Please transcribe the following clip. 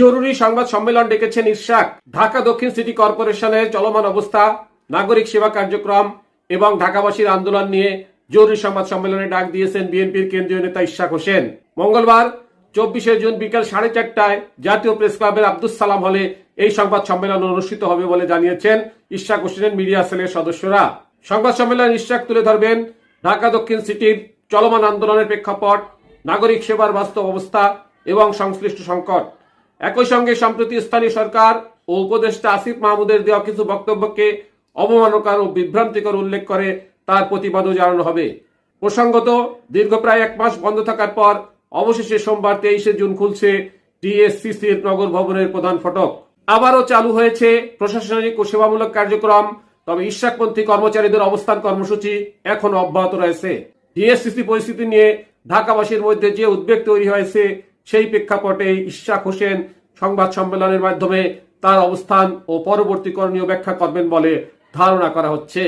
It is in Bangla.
জরুরি সংবাদ সম্মেলন ডেকেছেন ইরশাক ঢাকা দক্ষিণ সিটি কর্পোরেশনের চলমান অবস্থা, নাগরিক সেবা কার্যক্রম এবং ঢাকাবাসীর আন্দোলন নিয়ে জরুরি সংবাদ সম্মেলনে ডাক দিয়েছেন বিএনপির কেন্দ্রীয় নেতা ইশাক হোসেন। মঙ্গলবার, চব্বিশে জুন বিকাল সাড়ে চারটায় জাতীয় প্রেস ক্লাবের আব্দুস সালাম হলে এই সংবাদ সম্মেলন অনুষ্ঠিত হবে বলে জানিয়েছেন ইশাক হোসেনের মিডিয়া সেলের সদস্যরা। সংবাদ সম্মেলন ইশাক তুলে ধরবেন ঢাকা দক্ষিণ সিটির চলমান আন্দোলনের প্রেক্ষাপট, নাগরিক সেবার বাস্তব অবস্থা এবং সংশ্লিষ্ট সংকট। একই সঙ্গে সম্প্রতি স্থানীয় সরকার ও উপদেষ্টা আসিফ মাহমুদের দেওয়া কিছু বক্তব্যকে অবমাননাকর ও বিভ্রান্তিকর উল্লেখ করে তার প্রতিবাদও জানানো হবে। প্রসঙ্গত, দীর্ঘ প্রায় এক মাস বন্ধ থাকার পর অবশেষে সোমবার তেইশে জুন খুলছে টিএসসিসির নগর ভবনের প্রধান ফটক। আবারও চালু হয়েছে প্রশাসনিক ও সেবামূলক কার্যক্রম, তবে ইশাকপন্থী কর্মচারীদের অবস্থান কর্মসূচি এখনও অব্যাহত রয়েছে। ডিএসসিসি পরিস্থিতি নিয়ে ঢাকাবাসীর মধ্যে যে উদ্বেগ তৈরি হয়েছে সেই প্রেক্ষাপটে ইশাক হোসেন সংবাদ সম্মেলনের মাধ্যমে তার অবস্থান ও পরবর্তী করণীয় ব্যাখ্যা করবেন বলে ধারণা করা হচ্ছে।